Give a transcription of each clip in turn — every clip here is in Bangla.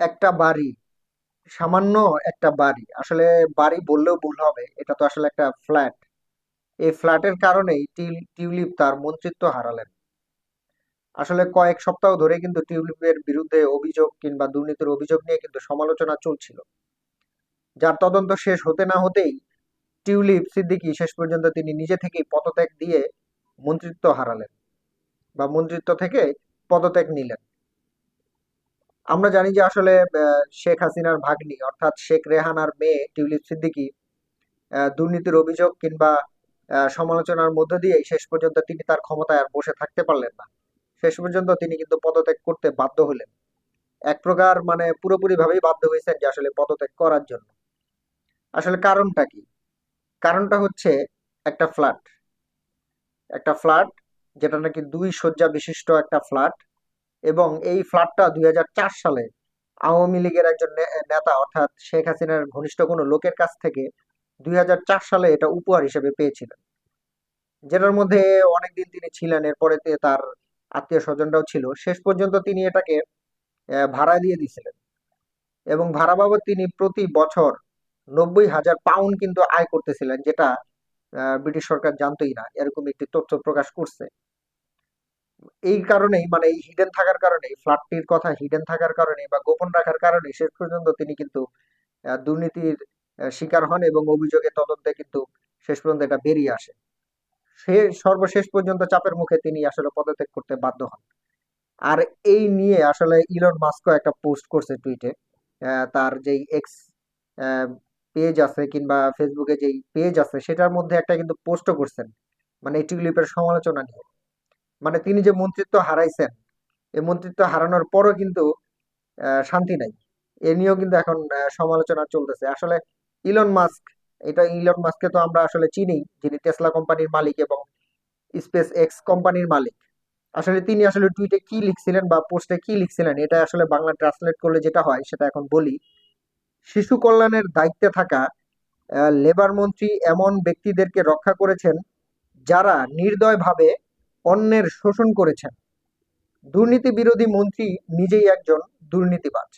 একটা বাড়ি, সামান্য একটা বাড়ি। আসলে বাড়ি বললেও ভুল হবে, এটা তো আসলে একটা ফ্ল্যাট এই ফ্ল্যাটের কারণেই টিউলিপ তার মন্ত্রিত্ব হারালেন। আসলে কয়েক সপ্তাহ ধরে কিন্তু টিউলিপের বিরুদ্ধে অভিযোগ কিংবা দুর্নীতির অভিযোগ নিয়ে কিন্তু সমালোচনা চলছিল। যার তদন্ত শেষ হতে না হতেই টিউলিপ সিদ্দিকি শেষ পর্যন্ত তিনি নিজে থেকেই পদত্যাগ দিয়ে মন্ত্রিত্ব হারালেন বা মন্ত্রিত্ব থেকে পদত্যাগ নিলেন। আমরা জানি যে আসলে শেখ হাসিনার ভাগ্নি, অর্থাৎ শেখ রেহানার মেয়ে টিউলিপ সিদ্দিকী দুর্নীতির অভিযোগ কিংবা সমালোচনার মধ্য দিয়ে শেষ পর্যন্ত তিনি তার ক্ষমতায় আর বসে থাকতে পারলেন না। শেষ পর্যন্ত তিনি কিন্তু পদত্যাগ করতে বাধ্য হলেন। এক প্রকার মানে পুরোপুরি ভাবেই বাধ্য হয়েছেন যে আসলে পদত্যাগ করার জন্য। আসলে কারণটা কি? কারণটা হচ্ছে একটা ফ্ল্যাট। একটা ফ্ল্যাট যেটা নাকি দুই শয্যা বিশিষ্ট একটা ফ্ল্যাট। এবং এই ফ্ল্যাটটা দুই হাজার চার সালে আওয়ামী লীগের একজন নেতা, অর্থাৎ শেখ হাসিনার ঘনিষ্ঠ কোনো লোকের কাছ থেকে দুই হাজার চার সালে এটা উপহার হিসেবে পেয়েছিলেন। যেটার মধ্যে অনেকদিন তিনি ছিলেন, এরপরে তার আত্মীয় স্বজনরাও ছিল। শেষ পর্যন্ত তিনি এটাকে ভাড়া দিয়ে দিয়েছিলেন। এবং ভাড়া বাবদ তিনি প্রতি বছর নব্বই হাজার পাউন্ড কিন্তু আয় করতেছিলেন, যেটা ব্রিটিশ সরকার জানতোই না। এরকম একটি তথ্য প্রকাশ করছে। এই কারণেই মানে এই হিডেন থাকার কারণে ফ্ল্যাটটির কথা হিডেন থাকার কারণে বা গোপন রাখার কারণে শেষ পর্যন্ত তিনি কিন্তু দুর্নীতির শিকার হন এবং অভিযোগের তদন্তে কিন্তু শেষ পর্যন্ত এটা বেরিয়ে আসে। সে সর্বশেষ পর্যন্ত চাপের মুখে তিনি আসলে পদত্যাগ করতে বাধ্য হন। আর এই নিয়ে আসলে ইলন মাস্কও একটা পোস্ট করছে টুইটে তার যেই এক্স পেজ আছে কিংবা ফেসবুকে যেই পেজ আছে, সেটার মধ্যে একটা কিন্তু পোস্টও করছেন। মানে টিউলিপের সমালোচনা নিয়ে। মানে তিনি যে মন্ত্রিত্ব হারাইছেন, এই মন্ত্রিত্ব হারানোর পরও কিন্তু শান্তি নাই। এ নিয়েও কিন্তু এখন সমালোচনা চলতেছে। আসলে ইলন মাস্ক এটা ইলন মাস্ককে তো আমরা আসলে চিনি, যিনি টেসলা কোম্পানির মালিক এবং স্পেস এক্স কোম্পানির মালিক। আসলে তিনি আসলে টুইটে কি লিখছিলেন বা পোস্টে কি লিখছিলেন, এটা আসলে বাংলা ট্রান্সলেট করলে যেটা হয়, সেটা এখন বলি। শিশু কল্যাণের দায়িত্বে থাকা লেবার মন্ত্রী এমন ব্যক্তিদেরকে রক্ষা করেছেন, যারা নির্দয়ভাবে অন্যের শোষণ করেছেন। দুর্নীতি বিরোধী মন্ত্রী নিজেই একজন দুর্নীতিবাজ।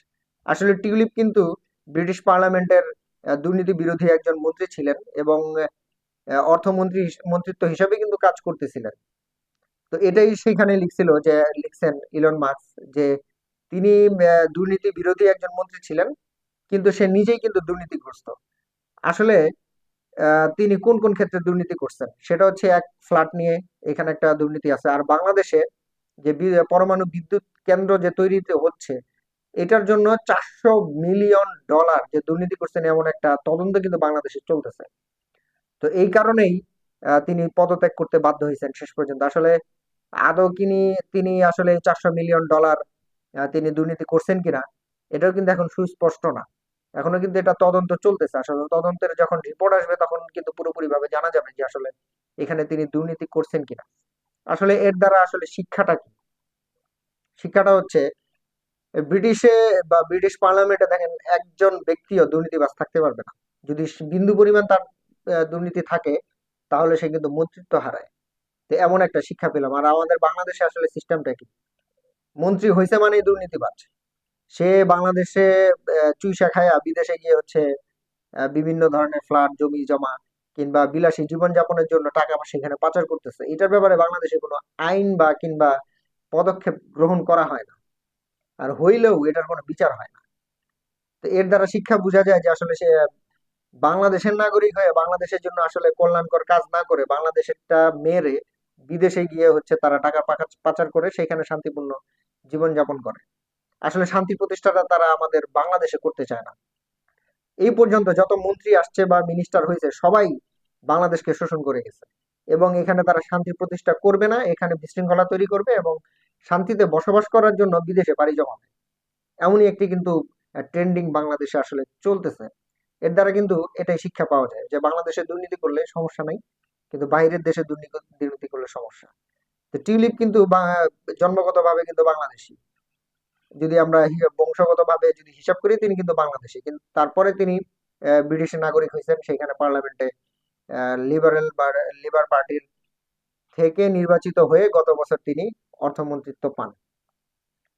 আসলে টিউলিপ কিন্তু ব্রিটিশ পার্লামেন্টের দুর্নীতি বিরোধী একজন মন্ত্রী ছিলেন এবং অর্থমন্ত্রী মন্ত্রিত্ব হিসাবে কিন্তু কাজ করতেছিলেন। তো এটাই সেখানে লিখছিল যে, লিখছেন ইলন মাস্ক যে, তিনি দুর্নীতি বিরোধী একজন মন্ত্রী ছিলেন, কিন্তু সে নিজেই কিন্তু দুর্নীতিগ্রস্ত। আসলে তিনি কোন কোন ক্ষেত্রে দুর্নীতি করছেন? সেটা হচ্ছে এক ফ্ল্যাট নিয়ে এখানে একটা দুর্নীতি আছে। আর বাংলাদেশে যে পরমাণু বিদ্যুৎ কেন্দ্র যে তৈরিতে হচ্ছে, এটার জন্য চারশো মিলিয়ন ডলার যে দুর্নীতি করছেন এমন একটা তদন্ত কিন্তু বাংলাদেশে চলতেছে। তো এই কারণেই তিনি পদত্যাগ করতে বাধ্য হয়েছেন শেষ পর্যন্ত। আসলে আদৌ কিনি, তিনি আসলে চারশো মিলিয়ন ডলার তিনি দুর্নীতি করছেন কিনা, এটাও কিন্তু এখন সুস্পষ্ট না। এখনও কিন্তু এটা তদন্ত চলতেছে। আসলে তদন্তের যখন রিপোর্ট আসবে, তখন কিন্তু পুরোপুরি ভাবে জানা যাবে যে আসলে এখানে তিনি দুর্নীতি করছেন কিনা। আসলে এর দ্বারা আসলে শিক্ষাটা কি? শিক্ষাটা হচ্ছে, ব্রিটিশে বা ব্রিটিশ পার্লামেন্টে দেখেন একজন ব্যক্তিও দুর্নীতিবাজ থাকতে পারবে না। যদি বিন্দু পরিমাণ তার দুর্নীতি থাকে, তাহলে সে কিন্তু মন্ত্রিত্ব হারায়। তো এমন একটা শিক্ষা পেলাম। আর আমাদের বাংলাদেশে আসলে সিস্টেমটা কি? মন্ত্রী হয়েছে মানেই দুর্নীতিবাজ। সে বাংলাদেশে চুইসা খায়া বিদেশে গিয়ে হচ্ছে বিভিন্ন ধরনের ফ্ল্যাট জমি জমা কিংবা বিলাসী জীবনযাপনের জন্য টাকা সেখানে পাচার করতেছে। এটার ব্যাপারে বাংলাদেশে কোনো আইন বা কিংবা পদক্ষেপ গ্রহণ করা হয় না। আর হইলেও এটার কোনো বিচার হয় না। তো এর দ্বারা শিক্ষা বোঝা যায় যে আসলে সে বাংলাদেশের নাগরিক হয়ে বাংলাদেশের জন্য আসলে কল্যাণকর কাজ না করে বাংলাদেশেরটা মেরে বিদেশে গিয়ে হচ্ছে তারা টাকা পাচার করে সেখানে শান্তিপূর্ণ জীবনযাপন করে। আসলে শান্তি প্রতিষ্ঠাটা তারা আমাদের বাংলাদেশে করতে চায় না। এই পর্যন্ত যত মন্ত্রী আসছে বা মিনিস্টার হয়েছে, সবাই বাংলাদেশকে শোষণ করে গেছে। এবং এখানে তারা শান্তি প্রতিষ্ঠা করবে না, এখানে বিশৃঙ্খলা তৈরি করবে এবং শান্তিতে বসবাস করার জন্য বিদেশে পাড়ি জমাবে। এমনই একটি কিন্তু ট্রেন্ডিং বাংলাদেশে আসলে চলতেছে। এর দ্বারা কিন্তু এটাই শিক্ষা পাওয়া যায় যে বাংলাদেশে দুর্নীতি করলে সমস্যা নাই, কিন্তু বাইরের দেশে দুর্নীতি করলে সমস্যা। তো টিউলিপ কিন্তু জন্মগতভাবে কিন্তু বাংলাদেশী। যদি আমরা বংশগতভাবে যদি হিসাব করি তিনি কিন্তু বাংলাদেশী। কিন্তু তারপরে তিনি আহ, ব্রিটিশের নাগরিক হয়েছেন সেখানে পার্লামেন্টে লিবারেল বা লিবার পার্টির থেকে নির্বাচিত হয়ে গত বছর তিনি অর্থমন্ত্রিত্ব পান।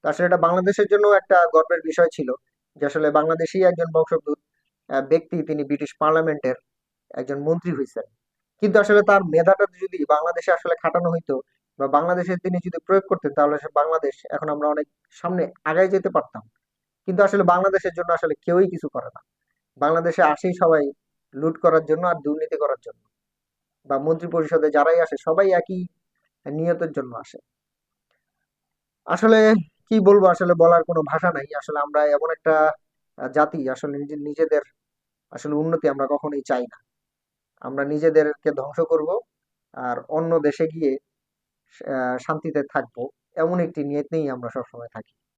আসলে এটা বাংলাদেশের জন্য একটা গর্বের বিষয় ছিল যে আসলে বাংলাদেশি একজন বংশোদ্ভূত ব্যক্তি তিনি ব্রিটিশ পার্লামেন্টের একজন মন্ত্রী হয়েছেন। কিন্তু আসলে তার মেধাটা যদি বাংলাদেশে আসলে খাটানো হইতো বা বাংলাদেশে তিনি যদি প্রয়োগ করতেন, তাহলে বাংলাদেশ এখন আমরা অনেক সামনে আগায় যেতে পারতাম। কিন্তু আসলে বাংলাদেশের জন্য আসলে কেউই কিছু করে না। বাংলাদেশে আসেই সবাই লুট করার জন্য আর দুর্নীতি করার জন্য। বা মন্ত্রী পরিষদে যারাই আসে, সবাই একই নিয়তের জন্য আসে। আসলে কি বলব, আসলে বলার কোনো ভাষা নাই। আসলে আমরা এমন একটা জাতি, আসলে নিজে- নিজেদের আসলে উন্নতি আমরা কখনোই চাই না। আমরা নিজেদেরকে ধ্বংস করব আর অন্য দেশে গিয়ে শান্তিতে থাকব। এমন একটি নিয়ত নিয়েই আমরা সবসময় থাকি।